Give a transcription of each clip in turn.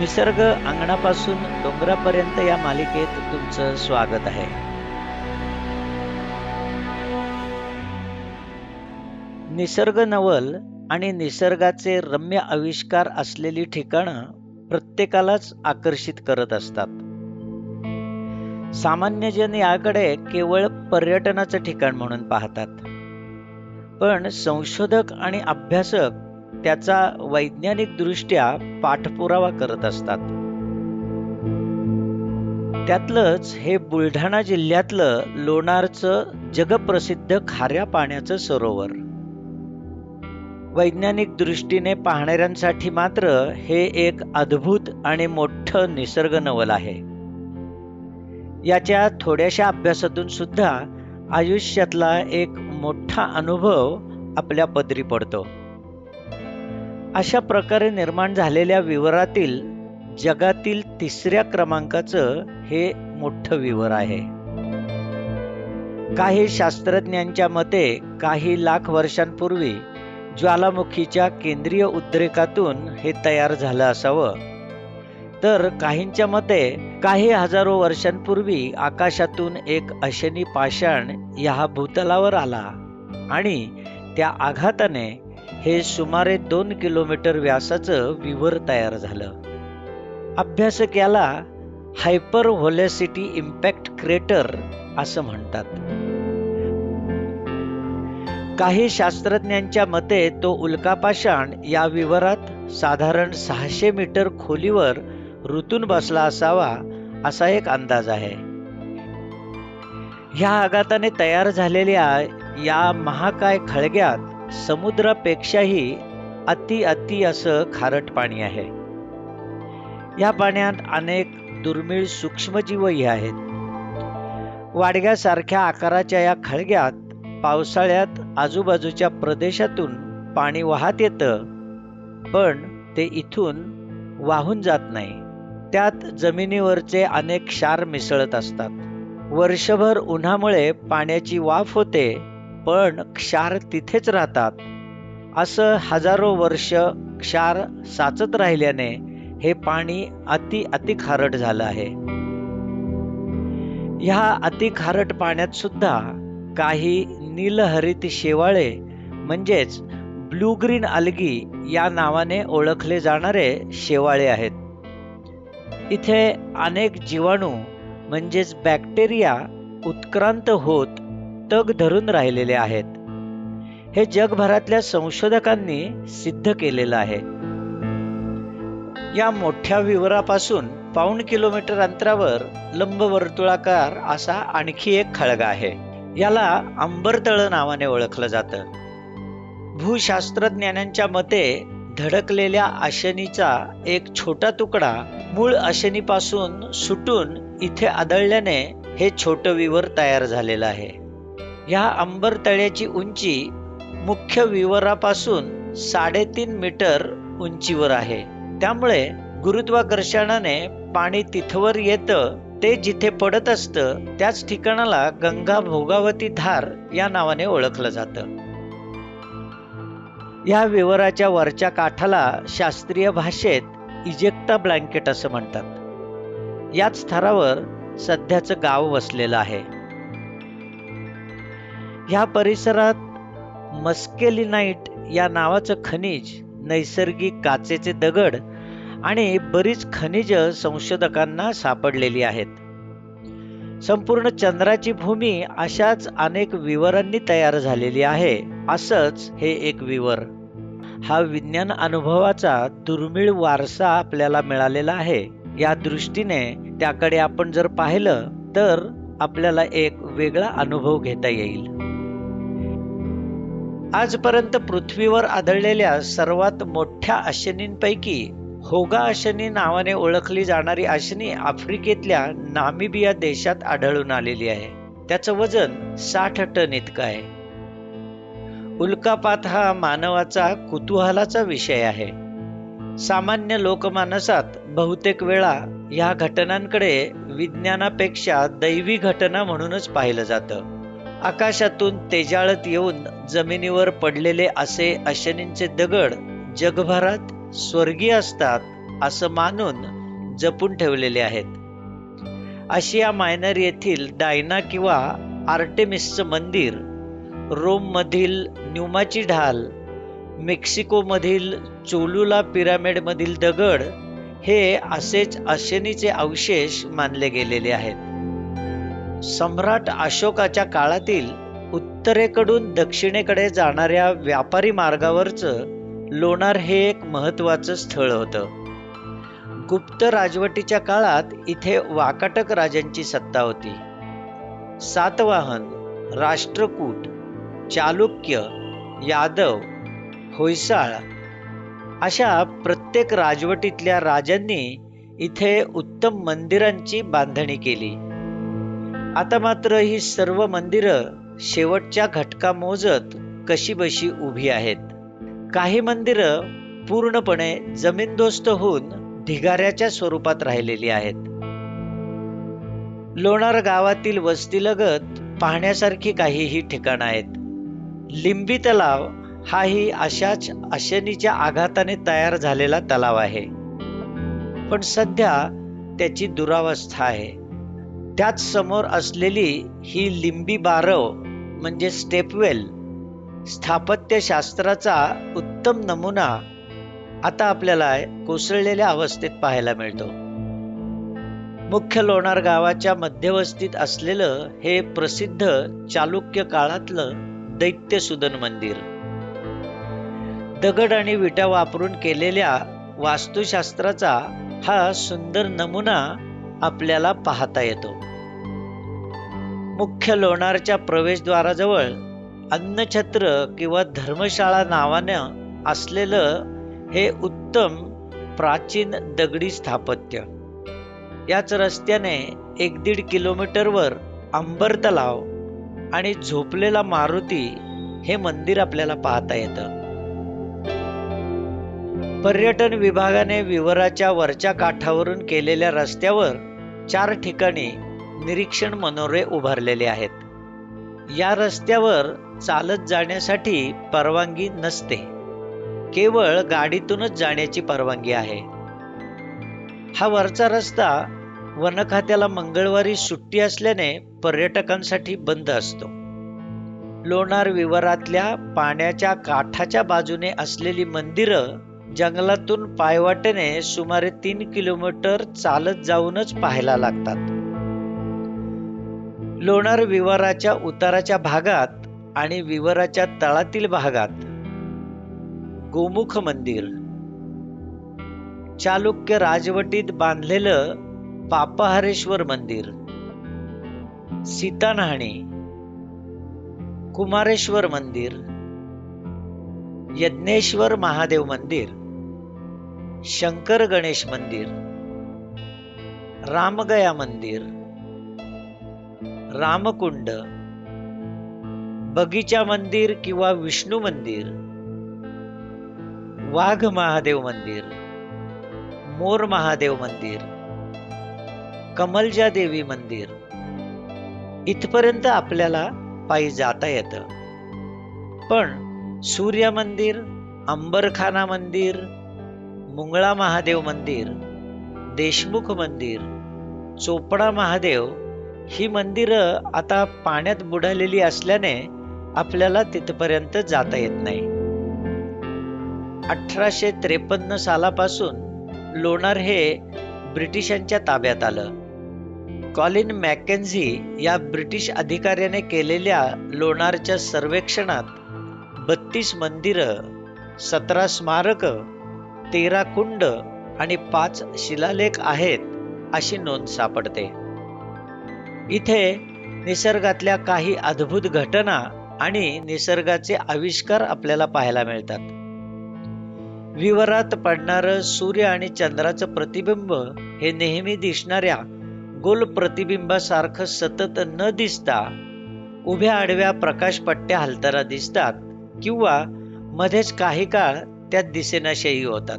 निसर्ग अंगणापासून डोंगरापर्यंत या मालिकेत तुमचं स्वागत आहे. निसर्ग नवल आणि निसर्गाचे रम्य आविष्कार असलेली ठिकाणं प्रत्येकालाच आकर्षित करत असतात. सामान्यजन याकडे केवळ पर्यटनाचं ठिकाण म्हणून पाहतात. पण संशोधक आणि अभ्यासक त्याचा वैज्ञानिक दृष्ट्या पाठपुरावा करत असतात. त्यातलंच हे बुलढाणा जिल्ह्यातलं लोणारचं जगप्रसिद्ध खाऱ्या पाण्याचं सरोवर. वैज्ञानिक दृष्टीने पाहणाऱ्यांसाठी मात्र हे एक अद्भुत आणि मोठं निसर्ग नवल आहे. याच्या थोड्याशा अभ्यासातून सुद्धा आयुष्यातला एक मोठा अनुभव आपल्या पदरी पडतो. अशा प्रकारे निर्माण झालेल्या विवरातील जगातील तिसऱ्या क्रमांकाचं हे मोठं विवर आहे. काही शास्त्रज्ञांच्या मते काही लाख वर्षांपूर्वी ज्वालामुखीच्या केंद्रीय उद्रेकातून हे तयार झालं असावं. तर काहींच्या मते काही हजारो वर्षांपूर्वी आकाशातून एक अशनी पाषाण या भूतलावर आला आणि त्या आघाताने हे सुमारे दोन किलोमीटर व्यासाचं विवर तयार झालं. अभ्यासक याला हायपर व्होलॅसिटी इम्पॅक्ट क्रेटर असं म्हणतात. काही शास्त्रज्ञांच्या मते तो उल्कापाषाण या विवरात साधारण सहाशे मीटर खोलीवर ऋतून बसला असावा असा एक अंदाज आहे. ह्या आघाताने तयार झालेल्या या महाकाय खळग्यात समुद्रापेक्षाही अति अति असं खारट पाणी आहे. या पाण्यात अनेक दुर्मिळ सूक्ष्मजीवही आहेत. वाडग्यासारख्या आकाराच्या या खळग्यात पावसाळ्यात आजूबाजूच्या प्रदेशातून पाणी वाहत येतं पण ते इथून वाहून जात नाही. त्यात जमिनीवरचे अनेक क्षार मिसळत असतात. वर्षभर उन्हामुळे पाण्याची वाफ होते पण क्षार तिथेच राहतात. असं हजारो वर्ष क्षार साचत राहिल्याने हे पाणी अति अति खारट झालं आहे. ह्या अति खारट पाण्यात सुद्धा काही नीलहरित शेवाळे म्हणजेच ब्लू ग्रीन अल्गी या नावाने ओळखले जाणारे शेवाळे आहेत. इथे अनेक जीवाणू म्हणजेच बॅक्टेरिया उत्क्रांत होत तग धरून राहिलेले आहेत. हे जगभरातल्या संशोधकांनी सिद्ध केलेलं आहे. या मोठ्या विवरापासून पाऊण किलोमीटर अंतरावर लंबवर्तुळाकार असा आणखी एक खळगा आहे. याला अंबरतळ नावाने ओळखलं जातं. भूशास्त्रज्ञानांच्या मते धडकलेल्या आशनीचा एक छोटा तुकडा मूळ आशनीपासून सुटून इथे आदळल्याने हे छोटं विवर तयार झालेलं आहे. ह्या अंबर तळ्याची उंची मुख्य विवरापासून साडेतीन मीटर उंचीवर आहे. त्यामुळे गुरुत्वाकर्षणाने पाणी तिथवर येतं ते जिथे पडत असतं त्याच ठिकाणाला गंगा भोगावती धार या नावाने ओळखलं जातं. या विवराच्या वरच्या काठाला शास्त्रीय भाषेत इजेक्टा ब्लँकेट असं म्हणतात. याच थरावर सध्याचं गाव वसलेलं आहे. ह्या परिसरात मस्केलिनाईट या नावाचं खनिज नैसर्गिक काचेचे दगड आणि बरीच खनिज संशोधकांना सापडलेली आहेत. संपूर्ण चंद्राची भूमी अशाच अनेक विवरांनी तयार झालेली आहे असंच हे एक विवर. हा विज्ञान अनुभवाचा दुर्मिळ वारसा आपल्याला मिळालेला आहे. या दृष्टीने त्याकडे आपण जर पाहिलं तर आपल्याला एक वेगळा अनुभव घेता येईल. आजपर्यंत पृथ्वीवर आढळलेल्या सर्वात मोठ्या अशनींपैकी होगा अशनी नावाने ओळखली जाणारी अशनी आफ्रिकेतल्या नामिबिया देशात आढळून आलेली आहे. त्याचं वजन साठ टन इतकं आहे. उल्कापात हा मानवाचा कुतूहलाचा विषय आहे. सामान्य लोकमानसात बहुतेक वेळा या घटनांकडे विज्ञानापेक्षा दैवी घटना म्हणूनच पाहिलं जातं. आकाशातून तेजाळत येऊन जमिनीवर पडलेले असे अशनींचे दगड जगभरात स्वर्गीय असतात असं मानून जपून ठेवलेले आहेत. आशिया मायनर येथील डायना किंवा आर्टेमिसचं मंदिर रोममधील न्यूमाची ढाल मेक्सिकोमधील चोलुला पिरामिडमधील दगड हे असेच अशनीचे अवशेष मानले गेलेले आहेत. सम्राट अशोकाच्या काळातील उत्तरेकडून दक्षिणेकडे जाणाऱ्या व्यापारी मार्गावरचं लोणार हे एक महत्त्वाचं स्थळ होतं. गुप्त राजवटीच्या काळात इथे वाकाटक राजांची सत्ता होती. सातवाहन राष्ट्रकूट चालुक्य यादव होयसाळ अशा प्रत्येक राजवटीतल्या राजांनी इथे उत्तम मंदिरांची बांधणी केली. आता मात्र ही सर्व मंदिरं शेवटच्या घटका मोजत कशी बशी उभी आहेत. काही मंदिरं पूर्णपणे जमीनदोस्त होऊन ढिगाऱ्याच्या स्वरूपात राहिलेली आहेत. लोणार गावातील वस्तीलगत पाहण्यासारखी काहीही ठिकाणं आहेत. लिंबी तलाव हाही अशाच अशनीच्या आघाताने तयार झालेला तलाव आहे. पण सध्या त्याची दुरावस्था आहे. त्याच समोर असलेली ही लिंबी बारव म्हणजे स्टेपवेल स्थापत्यशास्त्राचा उत्तम नमुना आता आपल्याला कोसळलेल्या अवस्थेत पाहायला मिळतो. मुख्य लोणार गावाच्या मध्यवस्तीत असलेलं हे प्रसिद्ध चालुक्य काळातलं दैत्यसुदन मंदिर. दगड आणि विटा वापरून केलेल्या वास्तुशास्त्राचा हा सुंदर नमुना आपल्याला पाहता येतो. मुख्य लोणारच्या प्रवेशद्वाराजवळ अन्नछत्र किंवा धर्मशाळा नावानं असलेलं हे उत्तम प्राचीन दगडी स्थापत्य. याच रस्त्याने एक दीड किलोमीटरवर अंबर तलाव आणि झोपलेला मारुती हे मंदिर आपल्याला पाहता येतं. पर्यटन विभागाने विवराच्या वरच्या काठावरून केलेल्या रस्त्यावर चार ठिकाणी निरीक्षण मनोरे उभारलेले आहेत. या रस्त्यावर चालत जाण्यासाठी परवानगी नसते. केवळ गाडीतूनच जाण्याची परवानगी आहे. हा वरचा रस्ता वनखात्याला मंगळवारी सुट्टी असल्याने पर्यटकांसाठी बंद असतो. लोणार विवरातल्या पाण्याच्या काठाच्या बाजूने असलेली मंदिरं जंगलातून पायवाटेने सुमारे तीन किलोमीटर चालत जाऊनच पाहायला लागतात. लोणार विवाराच्या उताराच्या भागात आणि विवराच्या तळातील भागात. गोमुख मंदिर. चालुक्य राजवटीत बांधलेलं पापहारेश्वर मंदिर. सीतानहाणी. कुमारेश्वर मंदिर. यज्ञेश्वर महादेव मंदिर. शंकर गणेश मंदिर रामगया मंदिर रामकुंड बगीचा मंदिर किंवा विष्णू मंदिर वाघ महादेव मंदिर मोर महादेव मंदिर कमलजा देवी मंदिर इथपर्यंत आपल्याला पायी जाता येतं. पण सूर्य मंदिर अंबरखाना मंदिर मुंगळा महादेव मंदिर देशमुख मंदिर चोपडा महादेव ही मंदिरं आता पाण्यात बुडालेली असल्याने आपल्याला तिथपर्यंत जाता येत नाही. अठराशे त्रेपन्न सालापासून लोणार हे ब्रिटिशांच्या ताब्यात आलं. कॉलिन मॅकेन्झी या ब्रिटिश अधिकाऱ्याने केलेल्या लोणारच्या सर्वेक्षणात बत्तीस मंदिरं सतरा स्मारकं तेरा कुंड आणि पाच शिलालेख आहेत अशी नोंद सापडते. इथे निसर्गातल्या काही अद्भुत घटना आणि निसर्गाचे आविष्कार आपल्याला पाहायला मिळतात. विवरात पडणारं सूर्य आणि चंद्राचं प्रतिबिंब हे नेहमी दिसणाऱ्या गोल प्रतिबिंबासारखं सतत न दिसता उभ्या आडव्या प्रकाशपट्ट्या हलताना दिसतात किंवा मध्येच काही काळ त्यात दिसेनाशाही होतात.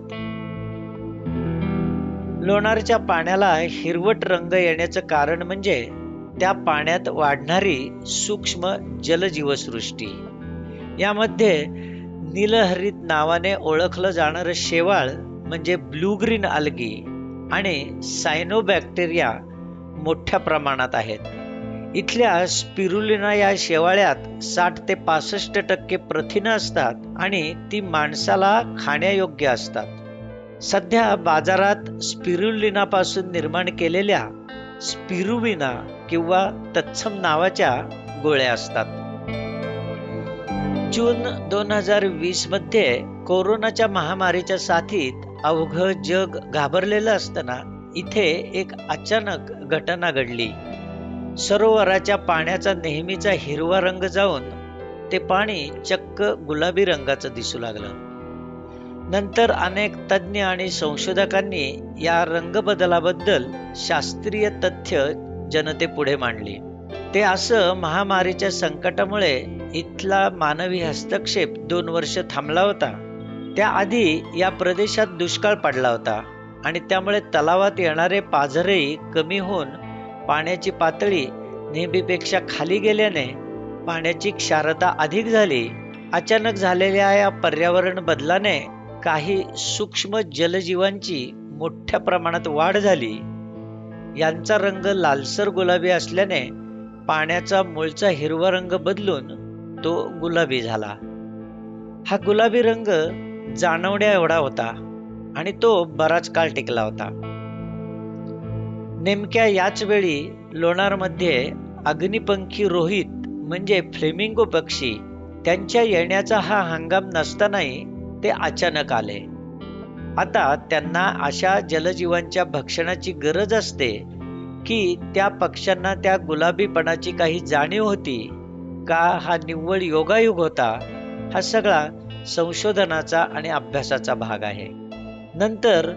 लोणारच्या पाण्याला हिरवट रंग येण्याचं कारण म्हणजे त्या पाण्यात वाढणारी सूक्ष्म जलजीवसृष्टी. यामध्ये नीलहरित नावाने ओळखलं जाणारं शेवाळ म्हणजे ब्लू ग्रीन आणि सायनोबॅक्टेरिया मोठ्या प्रमाणात आहेत. इथल्या स्पिरुलिना या शेवाळ्यात साठ ते पासष्ट टक्के प्रथिनं असतात आणि ती माणसाला खाण्यायोग्य असतात. सध्या बाजारात स्पिरुलिनापासून निर्माण केलेल्या स्पिरुविना किंवा तत्सम नावाच्या गोळ्या असतात. जून दोन हजार वीसमध्ये कोरोनाच्या महामारीच्या साथीत अवघं जग घाबरलेलं असताना इथे एक अचानक घटना घडली. सरोवराच्या पाण्याचा नेहमीचा हिरवा रंग जाऊन ते पाणी चक्क गुलाबी रंगाचं दिसू लागलं. नंतर अनेक तज्ज्ञ आणि संशोधकांनी या रंगबदलाबद्दल शास्त्रीय तथ्य जनतेपुढे मांडली. ते असं महामारीच्या संकटामुळे इथला मानवी हस्तक्षेप दोन वर्ष थांबला होता. त्याआधी या प्रदेशात दुष्काळ पडला होता आणि त्यामुळे तलावात येणारे पाझरही कमी होऊन पाण्याची पातळी नेहमीपेक्षा खाली गेल्याने पाण्याची क्षारता अधिक झाली. अचानक झालेल्या या पर्यावरण बदलाने काही सूक्ष्म जलजीवांची मोठ्या प्रमाणात वाढ झाली. यांचा रंग लालसर गुलाबी असल्याने पाण्याचा मूळचा हिरवा रंग बदलून तो गुलाबी झाला. हा गुलाबी रंग जाणवण्या एवढा होता आणि तो बराच काळ टिकला होता. नेमक्या याच वेळी लोणारमध्ये अग्निपंखी रोहित म्हणजे फ्लेमिंगो पक्षी त्यांच्या येण्याचा हा हंगाम नसतानाही ते अचानक आले. आता त्यांना अशा जलजीवांच्या भक्षणाची गरज असते की त्या पक्ष्यांना त्या गुलाबीपणाची काही जाणीव होती का हा निव्वळ योगायुग होता हा सगळा संशोधनाचा आणि अभ्यासाचा भाग आहे. नंतर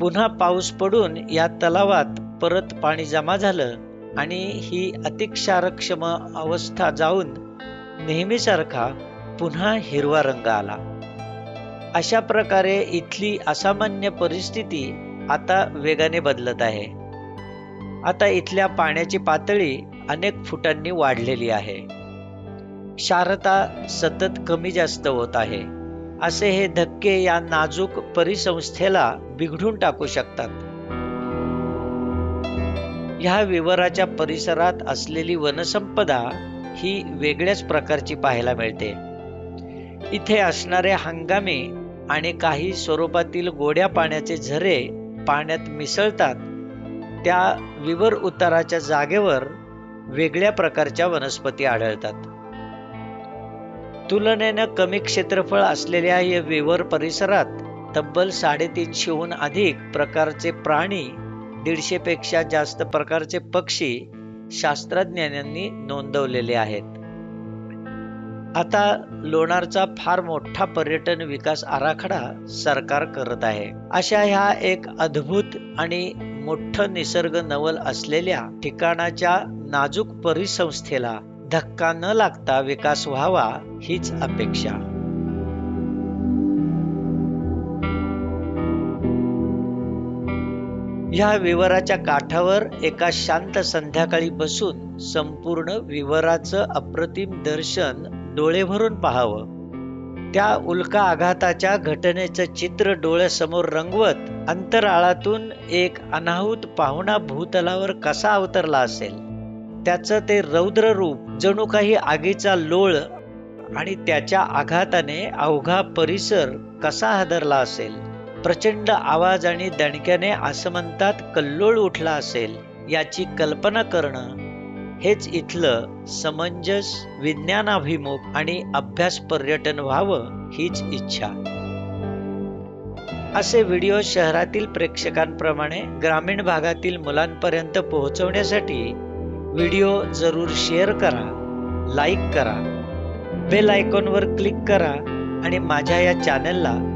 पुन्हा पाऊस पडून या तलावात परत पाणी जमा झालं आणि ही अतिक्षारक्षम अवस्था जाऊन नेहमीसारखा पुन्हा हिरवा रंग आला. अशा प्रकारे इथली असामान्य परिस्थिती आता वेगाने बदलत आहे. आता इथल्या पाण्याची पातळी अनेक फुटांनी वाढलेली आहे. क्षारता सतत कमी जास्त होत आहे. असे हे धक्के या नाजूक परिसंस्थेला बिघडून टाकू शकतात. ह्या विवराच्या परिसरात असलेली वनसंपदा ही वेगळ्याच प्रकारची पाहायला मिळते. इथे असणारे हंगामी आणि काही स्वरूपातील गोड्या पाण्याचे झरे पाण्यात मिसळतात. त्या विवर उताराच्या जागेवर वेगळ्या प्रकारच्या वनस्पती आढळतात. तुलनेनं कमी क्षेत्रफळ असलेल्या या विवर परिसरात तब्बल साडेतीनशेहून अधिक प्रकारचे प्राणी दीडशेपेक्षा जास्त प्रकारचे पक्षी शास्त्रज्ञांनी नोंदवलेले आहेत. आता लोणारचा फार मोठा पर्यटन विकास आराखडा सरकार करत आहे. अशा ह्या एक अद्भुत आणि मोठं निसर्ग नवल असलेल्या ठिकाणाच्या नाजूक परिसंस्थेला धक्का न लागता विकास व्हावा हीच अपेक्षा. ह्या विवराच्या काठावर एका शांत संध्याकाळी बसून संपूर्ण विवराचं अप्रतिम दर्शन डोळे भरून पाहावं. त्या उल्का आघाताच्या घटनेचं चित्र डोळ्यासमोर रंगवत अंतराळातून एक अनाहूत पाहुणा भूतलावर कसा अवतरला असेल? त्याचं ते रौद्र रूप जणू काही आगीचा लोळ आणि त्याच्या आघाताने अवघा परिसर कसा हादरला असेल? प्रचंड आवाज आणि दणक्याने आसमंतात कल्लोळ उठला असेल याची कल्पना करणं हेच इथलं समंजस विज्ञानाभिमुख आणि अभ्यास पर्यटन व्हावं हीच इच्छा. असे व्हिडिओ शहरातील प्रेक्षकांप्रमाणे ग्रामीण भागातील मुलांपर्यंत पोहोचवण्यासाठी व्हिडिओ जरूर शेअर करा लाईक करा बेल आयकॉनवर क्लिक करा आणि माझ्या या चॅनलला